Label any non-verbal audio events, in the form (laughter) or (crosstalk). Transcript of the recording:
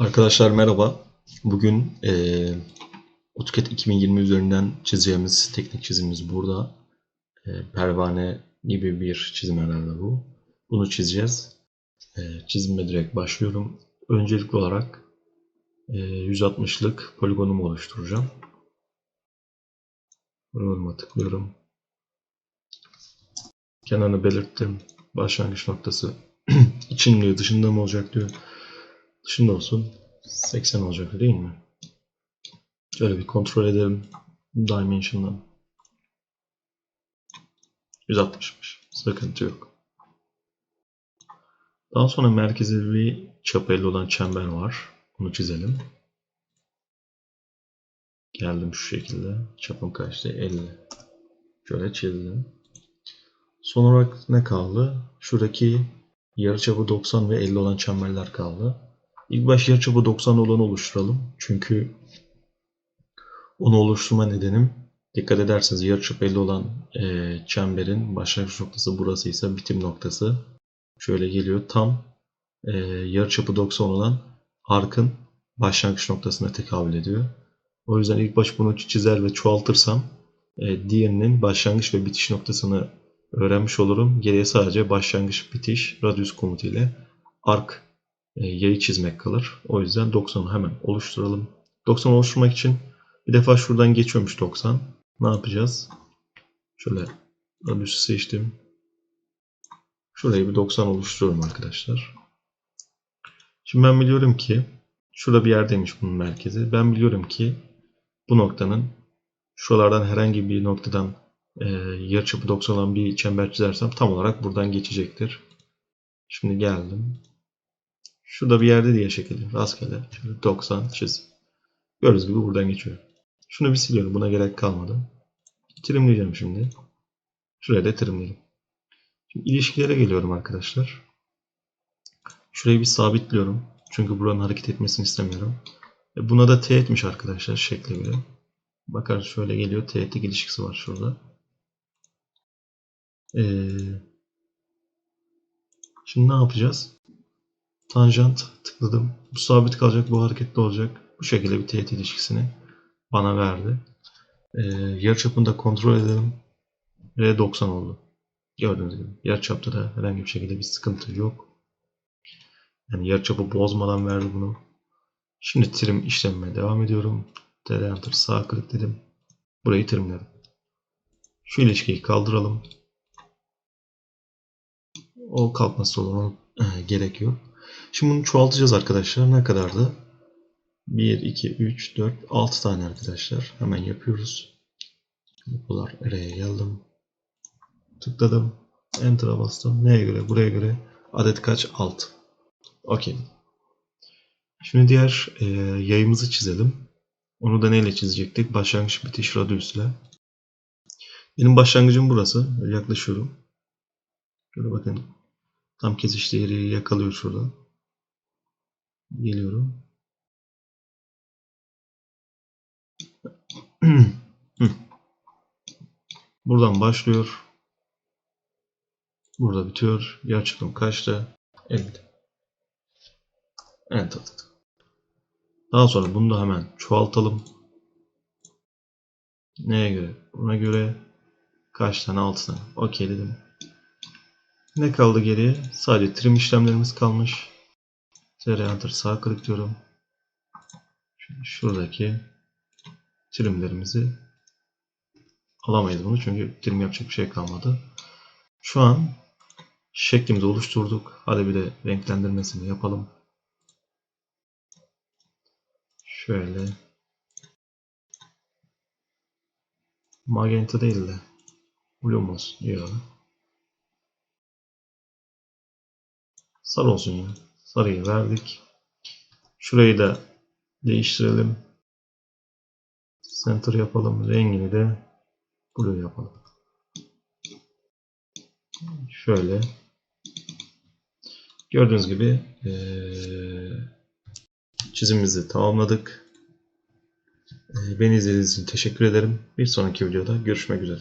Arkadaşlar merhaba. Bugün eee AutoCAD 2020 üzerinden çizeceğimiz teknik çizimimiz burada. Eee, pervane gibi bir çizim herhalde bu. Bunu çizeceğiz. Eee, çizime direkt başlıyorum. Öncelikli olarak eee, 160'lık poligonumu oluşturacağım. Poligonuma tıklıyorum. Kenarını belirttim. Başlangıç noktası (clears throat) için diyor, dışında mı olacak diyor. Dışında olsun. 80 olacak değil mi? Şöyle bir kontrol edelim. Dimension'dan. 160'mış. Sıkıntı yok. Daha sonra merkezi bir 50 olan çember var. Bunu çizelim. Geldim şu şekilde. Çapım kaçtı? 50. Şöyle çizdim. Son olarak ne kaldı? Şuradaki yarıçapı 90 ve 50 olan çemberler kaldı. İlk baş yarıçapı 90 olanı oluşturalım. Çünkü onu oluşturma nedenim dikkat ederseniz yarıçapı 50 olan e, çemberin başlangıç noktası burası ise bitim noktası. Şöyle geliyor tam e, yarıçapı 90 olan arkın başlangıç noktasına tekabül ediyor. O yüzden ilk baş bunu çizer ve çoğaltırsam e, diğerinin başlangıç ve bitiş noktasını öğrenmiş olurum. Geriye sadece başlangıç bitiş radius komutu ile ark yayı çizmek kalır. O yüzden 90'ı hemen oluşturalım. 90 oluşturmak için bir defa şuradan geçiyormuş 90. Ne yapacağız? Şöyle radius'u seçtim. Şurayı bir 90 oluşturuyorum arkadaşlar. Şimdi ben biliyorum ki şurada bir yerdeymiş bunun merkezi. Ben biliyorum ki bu noktanın şuralardan herhangi bir noktadan e, yarıçapı 90 olan bir çember çizersem tam olarak buradan geçecektir. Şimdi geldim. Şurada bir yerde diye şekilde rastgele şöyle 90 çiz. Gördüğünüz gibi buradan geçiyor. Şunu bir siliyorum. Buna gerek kalmadı. Trimleyeceğim şimdi. Şuraya da trimleyelim. Şimdi ilişkilere geliyorum arkadaşlar. Şurayı bir sabitliyorum. Çünkü buranın hareket etmesini istemiyorum. E buna da T etmiş arkadaşlar şekle göre. Bakar şöyle geliyor. Teğetlik ilişkisi var şurada. Ee, şimdi ne yapacağız? Tanjant tıkladım. Bu sabit kalacak, bu hareketli olacak. Bu şekilde bir teğet ilişkisini bana verdi. Ee, yarıçapını da kontrol edelim. Ve 90 oldu. Gördüğünüz gibi. Yarıçapta da herhangi bir şekilde bir sıkıntı yok. Yani yarıçapı bozmadan verdi bunu. Şimdi trim işlemine devam ediyorum. TR Enter sağ klik. Burayı trimledim. Şu ilişkiyi kaldıralım. O kalkması. Onun e, gerek yok. Şimdi bunu çoğaltacağız arkadaşlar. Ne kadardı? 1, 2, 3, 4, 6 tane arkadaşlar. Hemen yapıyoruz. Yapılar araya geldim. Tıkladım. Enter'a bastım. Neye göre? Buraya göre. Adet kaç? 6. Okey. Şimdi diğer e, yayımızı çizelim. Onu da neyle çizecektik? Başlangıç bitiş radius ile. Benim başlangıcım burası. Yaklaşıyorum. Şöyle bakın. Tam kesiştiği yeri yakalıyor şurada. Geliyorum. (clears throat) Buradan başlıyor. Burada bitiyor. Yarıçapım kaçtı? 50. Enter. Daha sonra bunu da hemen çoğaltalım. Neye göre? Buna göre kaç tane? 6 tane. Okey dedim. Ne kaldı geriye? Sadece trim işlemlerimiz kalmış. Enter sağ klik diyorum. Şimdi şuradaki trimlerimizi alamayız bunu çünkü trim yapacak bir şey kalmadı. Şu an şeklimizi oluşturduk. Hadi bir de renklendirmesini yapalım. Şöyle magenta değil de Lumos diyor. Sarı olsun ya. Sarıyı verdik. Şurayı da değiştirelim. Center yapalım. Rengini de blue yapalım. Şöyle. Gördüğünüz gibi ee, çizimimizi tamamladık. Beni izlediğiniz için teşekkür ederim. Bir sonraki videoda görüşmek üzere.